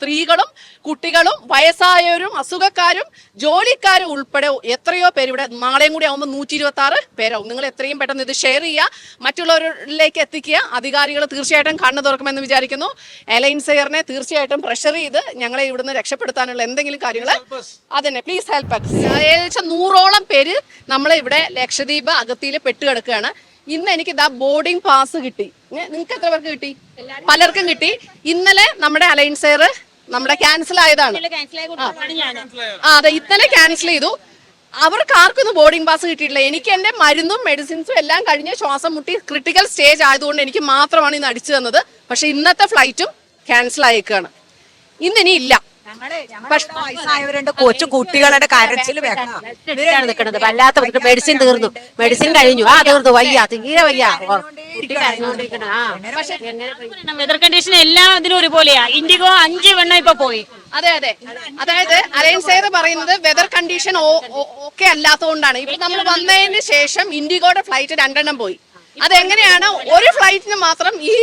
സ്ത്രീകളും കുട്ടികളും വയസ്സായവരും അസുഖക്കാരും ജോലിക്കാരും ഉൾപ്പെടെ എത്രയോ പേര് ഇവിടെ നാളെയും കൂടി ആവുമ്പോൾ നൂറ്റി ഇരുപത്തി ആറ് പേരാവും. നിങ്ങൾ എത്രയും പെട്ടെന്ന് ഇത് ഷെയർ ചെയ്യുക മറ്റുള്ളവരിലേക്ക് എത്തിക്കുക. അധികാരികൾ തീർച്ചയായിട്ടും കണ്ണു തുറക്കുമെന്ന് വിചാരിക്കുന്നു. എലൈൻസ് എയറിനെ തീർച്ചയായിട്ടും പ്രഷർ ചെയ്ത് ഞങ്ങളെ ഇവിടുന്ന് രക്ഷപ്പെടുത്താനുള്ള എന്തെങ്കിലും കാര്യങ്ങൾ അതന്നെ. പ്ലീസ് ഹെൽപ്പ് ഏകദേശം നൂറോളം പേര് നമ്മളെ ഇവിടെ ലക്ഷദ്വീപ് പെട്ടു പെട്ടുകിടക്കുകയാണ് ഇന്ന് എനിക്ക് ഇതാ ബോർഡിംഗ് പാസ് കിട്ടി. നിങ്ങൾക്ക് എത്ര പേർക്ക് കിട്ടി? പലർക്കും കിട്ടി. ഇന്നലെ നമ്മുടെ അലയൻസ് എയർ നമ്മുടെ ക്യാൻസൽ ആയതാണ്. ആ. അതെ ഇന്നലെ ക്യാൻസൽ ചെയ്തു. അവർക്ക് ആർക്കൊന്നും ബോർഡിംഗ് പാസ് കിട്ടിയിട്ടില്ല. എനിക്ക് എന്റെ മരുന്നും മെഡിസിൻസും എല്ലാം കഴിഞ്ഞ് ശ്വാസം മുട്ടി ക്രിട്ടിക്കൽ സ്റ്റേജ് ആയതുകൊണ്ട് എനിക്ക് മാത്രമാണ് ഇന്ന് അടിച്ചു തന്നത്. പക്ഷെ ഇന്നത്തെ ഫ്ലൈറ്റും ക്യാൻസൽ ആയേക്കാണ്. ഇന്നിനി ഇല്ല. വയസ്സായവരുണ്ട് കൊച്ചു കുട്ടികളുടെ കരച്ചിൽ വെക്കണം. നിൽക്കുന്നത്? വല്ലാത്ത മെഡിസിൻ തീർന്നു. മെഡിസിൻ കഴിഞ്ഞു. ആ തീർന്നു. വയ്യ തീരെ വയ്യ. വെതർ കണ്ടീഷൻ എല്ലാം ഇതിലും ഒരുപോലെയാ. ഇൻഡിഗോ അഞ്ച് വെണ്ണം ഇപ്പൊ പോയി. അതെ അതെ. അതായത് അലയൻസ് എയർ പറയുന്നത് വെതർ കണ്ടീഷൻ ഓക്കെ അല്ലാത്തതുകൊണ്ടാണ്. ഇപ്പൊ നമ്മൾ വന്നതിന് ശേഷം ഇൻഡിഗോയുടെ ഫ്ലൈറ്റ് രണ്ടെണ്ണം പോയി. അതെങ്ങനെയാണ്? ഒരു ഫ്ലൈറ്റിന് മാത്രം ഈ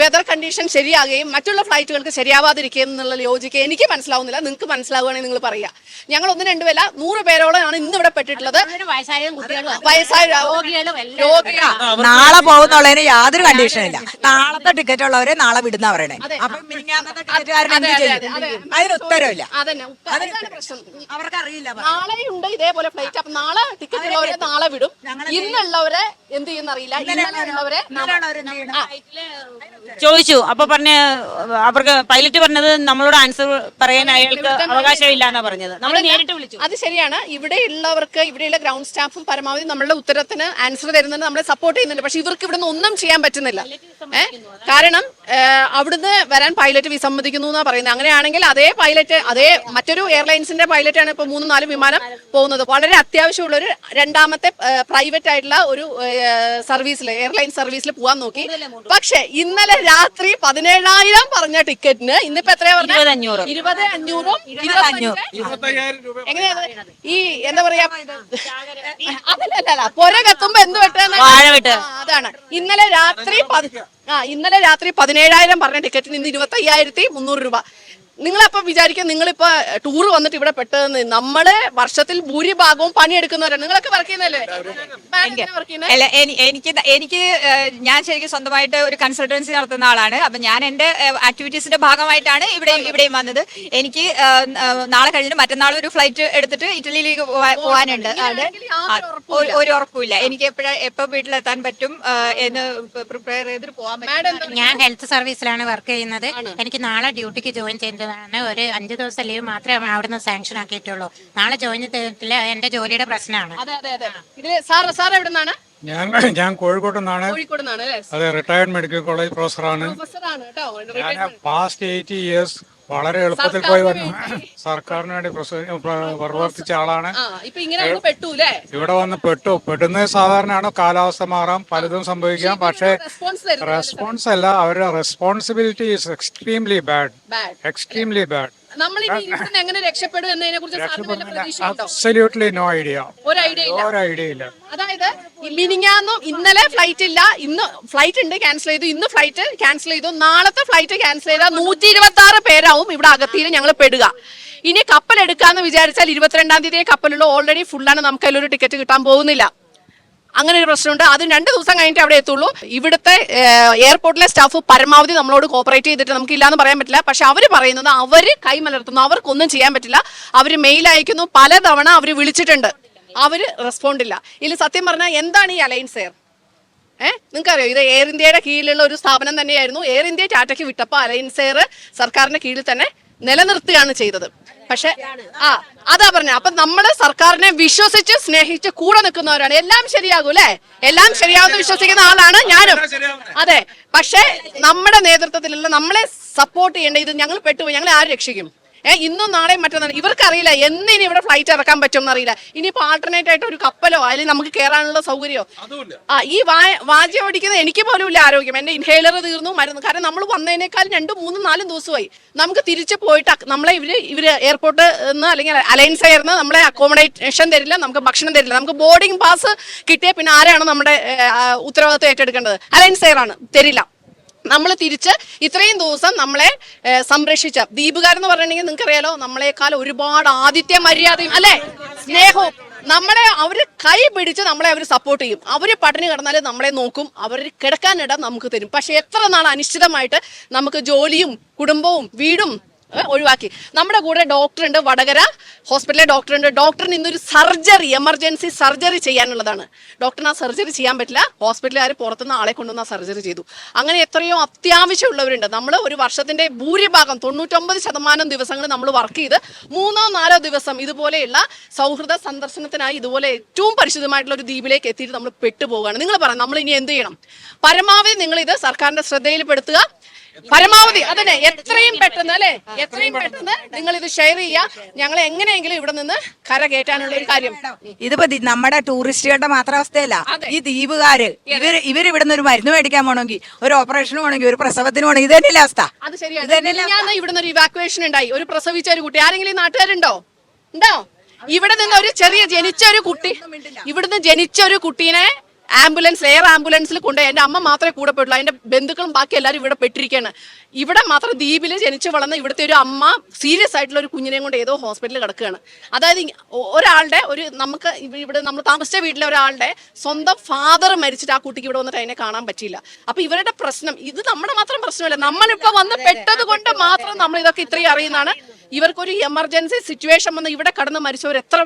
വെതർ കണ്ടീഷൻ ശരിയാകുകയും മറ്റുള്ള ഫ്ലൈറ്റുകൾക്ക് ശരിയാവാതിരിക്കുകയും എന്നുള്ള ലോജിക്ക് എനിക്ക് മനസ്സിലാവുന്നില്ല. നിങ്ങൾക്ക് മനസ്സിലാവുകയാണെങ്കിൽ നിങ്ങൾ പറയുക. ഞങ്ങൾ ഒന്ന് രണ്ടുപേല നൂറ് പേരോളാണ് ഇന്ന് ഇവിടെ പെട്ടിട്ടുള്ളത് വയസ്സായ നാളെ പോകുന്നുള്ളതിന് യാതൊരു കണ്ടീഷൻ ഇല്ല. നാളത്തെ ടിക്കറ്റ് ഉള്ളവരെ നാളെ വിടുന്ന പറയണേ. അതിന് ഉത്തരവില്ല. അവർക്കറിയില്ല നാളെ ഉണ്ട് ഇതേപോലെ ഫ്ലൈറ്റ് അപ്പൊ നാളെ ടിക്കറ്റ് ഉള്ളവരെ നാളെ വിടും. ഇന്നുള്ളവരെ എന്ത് ചെയ്യുന്ന ചോദിച്ചു. അപ്പൊ പറഞ്ഞ അവർക്ക് പൈലറ്റ് പറഞ്ഞത് നമ്മളോട് ആൻസർ പറയാൻ അയാൾക്ക് അവകാശമില്ല എന്നാ പറഞ്ഞത്. നമ്മൾ നേരിട്ട് വിളിച്ചു. അത് ശരിയാണ്. ഇവിടെ ഉള്ളവർക്ക് ഇവിടെയുള്ള ഗ്രൗണ്ട് സ്റ്റാഫും പരമാവധി നമ്മളുടെ ഉത്തരത്തിന് ആൻസർ തരുന്നുണ്ട്. നമ്മളെ സപ്പോർട്ട് ചെയ്യുന്നുണ്ട്. പക്ഷെ ഇവർക്ക് ഇവിടെ ഒന്നും ചെയ്യാൻ പറ്റുന്നില്ല. കാരണം അവിടുന്ന് വരാൻ പൈലറ്റ് വിസമ്മതിക്കുന്നു എന്നാ പറയുന്നത്. അങ്ങനെയാണെങ്കിൽ അതേ പൈലറ്റ് അതേ മറ്റൊരു എയർലൈൻസിന്റെ പൈലറ്റാണ് ഇപ്പൊ മൂന്നും നാലും വിമാനം പോകുന്നത്. വളരെ അത്യാവശ്യമുള്ള ഒരു രണ്ടാമത്തെ പ്രൈവറ്റ് ആയിട്ടുള്ള ഒരു സർവീസിൽ എയർലൈൻ സർവീസിൽ പോകാൻ നോക്കി. പക്ഷെ ഇന്നലെ രാത്രി പതിനേഴായിരം പറഞ്ഞ ടിക്കറ്റിന് ഇന്നിപ്പോ എത്രയാ പറഞ്ഞത് ഇരുപത് അഞ്ഞൂറ്. ഈ എന്താ പറയാ അതല്ല പുര കത്തുമ്പോ എന്ത് വെട്ട്. അതാണ്. ഇന്നലെ രാത്രി ആ ഇന്നലെ രാത്രി പതിനേഴായിരം പറഞ്ഞ ടിക്കറ്റിന് ഇന്ന് ഇരുപത്തി അയ്യായിരത്തി മുന്നൂറ് രൂപ. നിങ്ങളപ്പം വിചാരിക്കുക നിങ്ങളിപ്പോൾ ടൂർ വന്നിട്ട് ഇവിടെ പെട്ടതെന്ന്. നമ്മൾ വർഷത്തിൽ ഭൂരിഭാഗവും പണിയെടുക്കുന്നവരാണ്. നിങ്ങളൊക്കെ വർക്ക് ചെയ്യുന്നല്ലേ അല്ല എനിക്ക് എനിക്ക് ഞാൻ ശരിക്കും സ്വന്തമായിട്ട് ഒരു കൺസൾട്ടൻസി നടത്തുന്ന ആളാണ്. അപ്പൊ ഞാൻ എന്റെ ആക്ടിവിറ്റീസിന്റെ ഭാഗമായിട്ടാണ് ഇവിടെ ഇവിടെയും വന്നത്. എനിക്ക് നാളെ കഴിഞ്ഞിട്ട് മറ്റന്നാൾ ഒരു ഫ്ലൈറ്റ് എടുത്തിട്ട് ഇറ്റലിയിലേക്ക് പോകാനുണ്ട് ഒരു- ഉറപ്പില്ല എനിക്ക് എപ്പോഴാ എപ്പോ വീട്ടിലെത്താൻ പറ്റും എന്ന് പ്രിപ്പയർ ചെയ്തിട്ട് പോകാൻ പറ്റും ഞാൻ ഹെൽത്ത് സർവീസിലാണ് വർക്ക് ചെയ്യുന്നത്. എനിക്ക് നാളെ ഡ്യൂട്ടിക്ക് ജോയിൻ ചെയ്തതാണ് ഒരു അഞ്ചു ദിവസം ലീവ് മാത്രമേ അവിടുന്ന് സാങ്ഷൻ ആക്കിയിട്ടുള്ളൂ. നാളെ ജോയിൻ ചെയ്തിട്ടില്ല എന്റെ ജോലിയുടെ പ്രശ്നമാണ്. അതെ അതെ അതെ. ഇത് സാർ സാർ എവിടെ നിന്നാണ് ഞാൻ ഞാൻ നിന്നാണ് കോഴിക്കോട് നിന്നാണ് അല്ലേ അതെ റിട്ടയർഡ് മെഡിക്കൽ കോളേജ് പ്രൊഫസറാണ് ഞാൻ പാസ്റ്റ് എയ്റ്റി ഇയേഴ്സ് വളരെ എളുപ്പത്തിൽ പോയി വന്നു സർക്കാരിന് വേണ്ടി പ്രവർത്തിച്ച ആളാണ്. ഇവിടെ വന്ന് പെട്ടു. പെട്ടുന്നത് സാധാരണയാണ്. കാലാവസ്ഥ മാറാം പലതും സംഭവിക്കാം. പക്ഷേ റെസ്പോൺസ് അല്ല അവരുടെ responsibility is extremely bad extremely bad നമ്മൾ ഇനി ഇവിടുന്ന് എങ്ങനെ രക്ഷപ്പെടും എന്നതിനെ കുറിച്ച് നോ ഐഡിയ ഒരു ഐഡിയ ഇല്ല. ഐഡിയ ഇല്ല. അതായത് മിനിങ്ങാന്നും ഇന്നലെ ഫ്ലൈറ്റ് ഇല്ല. ഇന്ന് ഫ്ലൈറ്റ് ഉണ്ട് ക്യാൻസൽ ചെയ്തു. ഇന്ന് ഫ്ലൈറ്റ് ക്യാൻസൽ ചെയ്തു. നാളത്തെ ഫ്ലൈറ്റ് ക്യാൻസൽ ചെയ്താൽ നൂറ്റി ഇരുപത്തി ആറ് പേരാവും ഇവിടെ അകത്തിയിൽ ഞങ്ങൾ പെടുക. ഇനി കപ്പൽ എടുക്കാന്ന് വിചാരിച്ചാൽ ഇരുപത്തിരണ്ടാം തീയതി കപ്പലുള്ള ഓൾറെഡി ഫുള്ളാണ് നമുക്ക് അതിലൊരു ടിക്കറ്റ് കിട്ടാൻ പോകുന്നില്ല. അങ്ങനെ ഒരു പ്രശ്നമുണ്ട്. അത് രണ്ട് ദിവസം കഴിഞ്ഞിട്ട് അവിടെ എത്തുള്ളൂ. ഇവിടുത്തെ എയർപോർട്ടിലെ സ്റ്റാഫ് പരമാവധി നമ്മളോട് കോപ്പറേറ്റ് ചെയ്തിട്ട് നമുക്ക് ഇല്ലാന്ന് പറയാൻ പറ്റില്ല. പക്ഷെ അവർ പറയുന്നത് അവർ കൈമലർത്തുന്നു അവർക്കൊന്നും ചെയ്യാൻ പറ്റില്ല. അവർ മെയിൽ അയക്കുന്നു. പലതവണ അവർ വിളിച്ചിട്ടുണ്ട്. അവർ റെസ്പോണ്ട് ഇല്ല. ഇതിൽ സത്യം പറഞ്ഞാൽ എന്താണ് ഈ അലയൻസ് എയർ? ഏഹ് നിങ്ങൾക്കറിയോ? ഇത് എയർ ഇന്ത്യയുടെ കീഴിലുള്ള ഒരു സ്ഥാപനം തന്നെയായിരുന്നു. എയർ ഇന്ത്യ ടാറ്റയ്ക്ക് വിട്ടപ്പോൾ അലയൻസ് എയർ സർക്കാരിന്റെ കീഴിൽ തന്നെ നിലനിർത്തുകയാണ് ചെയ്തത്. പക്ഷെ ആ അതാ പറഞ്ഞ അപ്പൊ നമ്മുടെ സർക്കാരിനെ വിശ്വസിച്ച് സ്നേഹിച്ച് കൂടെ നിൽക്കുന്നവരാണ്. എല്ലാം ശരിയാകും അല്ലെ? എല്ലാം ശരിയാവുമെന്ന് വിശ്വസിക്കുന്ന ആളാണ് ഞാനും. അതെ പക്ഷെ നമ്മുടെ നേതൃത്വത്തിലുള്ള നമ്മളെ സപ്പോർട്ട് ചെയ്യേണ്ട ഇത് ഞങ്ങൾ പെട്ടുപോയി. ഞങ്ങളെ ആര് രക്ഷിക്കും? ഏ ഇന്നും നാളെ മറ്റന്നാൾ ഇവർക്കറിയില്ല എന്ന് ഇനി ഇവിടെ ഫ്ലൈറ്റ് ഇറക്കാൻ പറ്റുമെന്ന് അറിയില്ല. ഇനിയിപ്പോ ആൾട്ടർനേറ്റ് ആയിട്ട് ഒരു കപ്പലോ അല്ലെങ്കിൽ നമുക്ക് കയറാനുള്ള സൗകര്യമോ? ആ ഈ വാ- വാജ ഓടിക്കുന്ന എനിക്ക് പോലും ഇല്ല ആരോഗ്യം. എന്റെ ഇൻഹേലർ തീർന്നു മരുന്നു. കാരണം നമ്മൾ വന്നതിനേക്കാൾ രണ്ടും മൂന്നും നാലും ദിവസമായി. നമുക്ക് തിരിച്ചു പോയിട്ട് നമ്മളെ ഇവർ ഇവർ എയർപോർട്ട് നിന്ന് അല്ലെങ്കിൽ അലയൻസ് ആയിരുന്നു നമ്മളെ അക്കോമഡേഷൻ തരില്ല നമുക്ക് ഭക്ഷണം തരില്ല. നമുക്ക് ബോർഡിംഗ് പാസ് കിട്ടിയ പിന്നെ ആരാണ് നമ്മുടെ ഉത്തരവാദിത്വം ഏറ്റെടുക്കേണ്ടത്? അലയൻസ് എയർ ആണ്. തരില്ല. നമ്മൾ തിരിച്ച് ഇത്രയും ദിവസം നമ്മളെ സംരക്ഷിച്ച ദീപുകാരെന്ന് പറഞ്ഞിട്ടുണ്ടെങ്കിൽ നിങ്ങൾക്ക് അറിയാലോ നമ്മളെക്കാൾ ഒരുപാട് ആദിത്യ മര്യാദയും അല്ലെ? സ്നേഹവും. നമ്മളെ അവർ കൈ പിടിച്ച് നമ്മളെ അവർ സപ്പോർട്ട് ചെയ്യും. അവർ പട്ടിണി കിടന്നാൽ നമ്മളെ നോക്കും. അവർ കിടക്കാനിടം നമുക്ക് തരും. പക്ഷെ എത്ര നാൾ അനിശ്ചിതമായിട്ട് നമുക്ക് ജോലിയും കുടുംബവും വീടും ഒഴിവാക്കി. നമ്മുടെ കൂടെ ഡോക്ടർ ഉണ്ട് വടകര ഹോസ്പിറ്റലിലെ ഡോക്ടർ ഉണ്ട് ഡോക്ടറിന് ഇന്നൊരു സർജറി എമർജൻസി സർജറി ചെയ്യാനുള്ളതാണ്. ഡോക്ടറിന് ആ സർജറി ചെയ്യാൻ പറ്റില്ല. ഹോസ്പിറ്റലുകാർ പുറത്തുനിന്ന് ആളെ കൊണ്ടുവന്ന് ആ സർജറി ചെയ്തു. അങ്ങനെ എത്രയോ അത്യാവശ്യമുള്ളവരുണ്ട്. നമ്മൾ ഒരു വർഷത്തിന്റെ ഭൂരിഭാഗം തൊണ്ണൂറ്റൊമ്പത് ശതമാനം ദിവസങ്ങൾ നമ്മൾ വർക്ക് ചെയ്ത് മൂന്നോ നാലോ ദിവസം ഇതുപോലെയുള്ള സൗഹൃദ സന്ദർശനത്തിനായി ഇതുപോലെ ഏറ്റവും പരിശുദ്ധമായിട്ടുള്ള ഒരു ദ്വീപിലേക്ക് എത്തിയിട്ട് നമ്മൾ പെട്ടുപോകുകയാണ് നിങ്ങൾ പറയാം നമ്മൾ ഇനി എന്ത് ചെയ്യണം? പരമാവധി നിങ്ങൾ ഇത് സർക്കാരിന്റെ ശ്രദ്ധയിൽപ്പെടുത്തുക. പരമാവധി അതന്നെ എത്രയും പെട്ടെന്ന് അല്ലെ? എത്രയും പെട്ടെന്ന് നിങ്ങൾ ഇത് ഷെയർ ചെയ്യുക. ഞങ്ങൾ എങ്ങനെയെങ്കിലും ഇവിടെ നിന്ന് കര കയറ്റാനുള്ള ഒരു കാര്യം. ഇതിപ്പോ ദി- നമ്മുടെ ടൂറിസ്റ്റുകളുടെ മാത്രം അവസ്ഥയല്ല. ഈ ദ്വീപുകാര് ഇവർ ഇവർ ഇവിടുന്ന് ഒരു മരുന്ന് മേടിക്കാൻ പോണെങ്കിൽ ഒരു ഓപ്പറേഷന് പോണെങ്കിൽ ഒരു പ്രസവത്തിന് പോണെങ്കിൽ ഇത് തന്നെയല്ലേ അവസ്ഥ. അത് ശരിയാണ്. ഞാൻ ഇവിടുന്ന് ഒരു ഇവാക്വേഷൻ ഉണ്ടായി. ഒരു പ്രസവിച്ച ഒരു കുട്ടി. ആരെങ്കിലും ഈ നാട്ടുകാരുണ്ടോ? ഉണ്ടോ? ഇവിടെ നിന്ന് ഒരു ചെറിയ ജനിച്ച ഒരു കുട്ടി. ഇവിടുന്ന് ജനിച്ച ഒരു കുട്ടീനെ ആംബുലൻസ് എയർ ആംബുലൻസിൽ കൊണ്ട് എന്റെ അമ്മ മാത്രമേ കൂടെ പെട്ടുള്ളൂ എന്റെ ബന്ധുക്കളും ബാക്കി എല്ലാവരും ഇവിടെ പെട്ടിരിക്കുകയാണ്. ഇവിടെ മാത്രം ദ്വീപിൽ ജനിച്ചു വളർന്ന ഇവിടുത്തെ ഒരു അമ്മ സീരിയസ് ആയിട്ടുള്ള ഒരു കുഞ്ഞിനെയും കൊണ്ട് ഏതോ ഹോസ്പിറ്റലിൽ കിടക്കുകയാണ്. അതായത് ഒരാളുടെ ഒരു നമുക്ക് ഇവ- ഇവിടെ നമ്മൾ താമസിച്ച വീട്ടിലെ ഒരാളുടെ സ്വന്തം ഫാദർ മരിച്ചിട്ട് ആ കുട്ടിക്ക് ഇവിടെ വന്നിട്ട് അതിനെ കാണാൻ പറ്റിയില്ല. അപ്പൊ ഇവരുടെ പ്രശ്നം ഇത് നമ്മുടെ മാത്രം പ്രശ്നമല്ല. നമ്മളിപ്പോ വന്ന് പെട്ടത് കൊണ്ട് മാത്രം നമ്മൾ ഇതൊക്കെ ഇത്രയും അറിയുന്നതാണ്. ഇവർക്കൊരു എമർജൻസി സിറ്റുവേഷൻ വന്ന് ഇവിടെ കടന്ന് മരിച്ചവർ എത്ര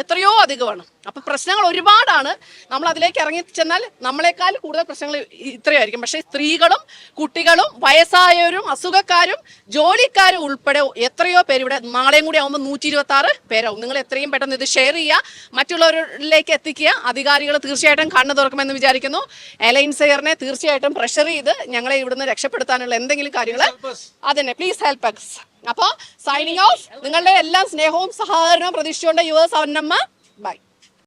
എത്രയോ അധികമാണ്. അപ്പോൾ പ്രശ്നങ്ങൾ ഒരുപാടാണ്. നമ്മൾ അതിലേക്ക് ഇറങ്ങി ചെന്നാൽ നമ്മളെക്കാൾ കൂടുതൽ പ്രശ്നങ്ങൾ ഇത്രയായിരിക്കും. പക്ഷേ സ്ത്രീകളും കുട്ടികളും വയസ്സായവരും അസുഖക്കാരും ജോലിക്കാരും ഉൾപ്പെടെ എത്രയോ പേര് ഇവിടെ നാളെയും കൂടി ആവുമ്പോൾ നൂറ്റി ഇരുപത്തി ആറ് പേരാവും. നിങ്ങൾ എത്രയും പെട്ടെന്ന് ഇത് ഷെയർ ചെയ്യുക. മറ്റുള്ളവരിലേക്ക് എത്തിക്കുക. അധികാരികൾ തീർച്ചയായിട്ടും കണ്ണു തുറക്കുമെന്ന് വിചാരിക്കുന്നു. എലൈൻസ് എയറിനെ തീർച്ചയായിട്ടും പ്രഷർ ചെയ്ത് ഞങ്ങളെ ഇവിടുന്ന് രക്ഷപ്പെടുത്താനുള്ള എന്തെങ്കിലും കാര്യങ്ങൾ അതന്നെ. പ്ലീസ് ഹെൽപ്പ് എക്സ് അപ്പോൾ സൈനിങ് ഓഫ് നിങ്ങളുടെ എല്ലാ സ്നേഹവും സഹകരണവും പ്രതീക്ഷിച്ചുകൊണ്ട് യുവ സവർണമ്മ ബൈ